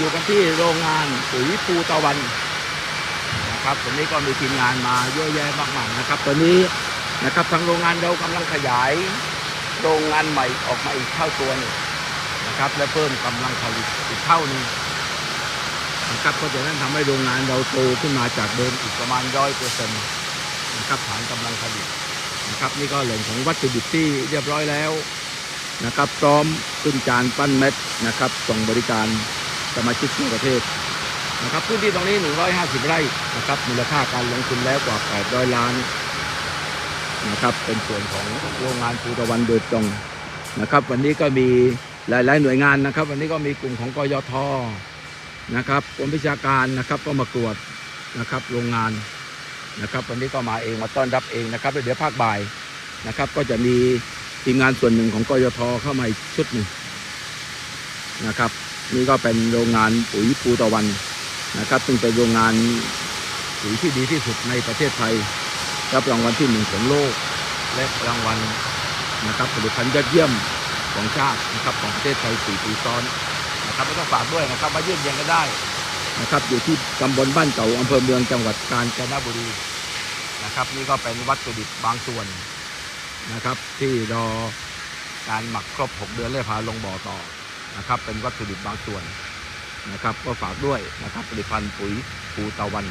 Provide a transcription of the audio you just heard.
อยู่กันที่โรงงานปุ๋ยภูตะวันนะครับวันนี้ก็มีทีมงานมาเยอะแยะมากมายนะครับ ตอนนี้นะครับทางโรงงานเรากำลังขยายโรงงานใหม่ออกมาอีกเท่าตัวนึงนะครับ และเพิ่มกำลังผลิตอีกเท่านึงนะครับเพราะฉะนั้นทำให้โรงงานเราโตขึ้นมาจากเดิมอีกประมาณร้อยเปอร์เซ็นต์นะครับฐานกำลังผลิตนะครับนี่ก็แหล่งของวัตถุดิบที่เรียบร้อยแล้วนะครับพร้อมขึ้นจานปั้นเม็ดนะครับส่งบริการ สมาชิกทั่วประเทศนะครับพื้นที่ตรงนี้ 150 ไร่นะครับมูลค่าการลงทุนแล้วกว่า 800 ล้านนะครับเป็นส่วนของโรงงานภูตะวันโดยตรงนะครับ วันนี้ก็มีหลาย ๆ หน่วยงานนะครับ วันนี้ก็มีกลุ่มของกยทนะครับกรมวิชาการนะครับก็มาตรวจนะครับโรงงานนะครับ วันนี้ก็มาเองมาต้อนรับเองนะครับเดี๋ยวภาคบ่ายนะครับ ก็จะมีทีมงานส่วนหนึ่งของกยทเข้ามาอีกชุดหนึ่งนะครับ นี่ก็เป็นโรงงานปุ๋ยภูตะวันนะครับซึ่งเป็นโรงงานปุ๋ยที่ดีที่สุดในประเทศไทยรับรางวัลที่หนึ่งของโลก และรางวัลนะครับผลิตภัณฑ์ยอดเยี่ยมของชาตินะครับของประเทศไทยสี่ปีซ้อนนะครับไม่ต้องฝากด้วยนะครับมาเยี่ยมเยียนกันได้นะครับอยู่ที่ตำบลบ้านเก่าอำเภอเมืองจังหวัดกาญจนบุรีนะครับ นี่ก็เป็นวัตถุดิบบางส่วนนะครับ ที่รอการหมักครบ 6 เดือนแล้วพาลงบ่อต่อ นะครับ เป็นวัตถุดิบบางส่วนนะครับ ก็ฝากด้วยนะครับผลิตภัณฑ์ปุ๋ยภูตะวัน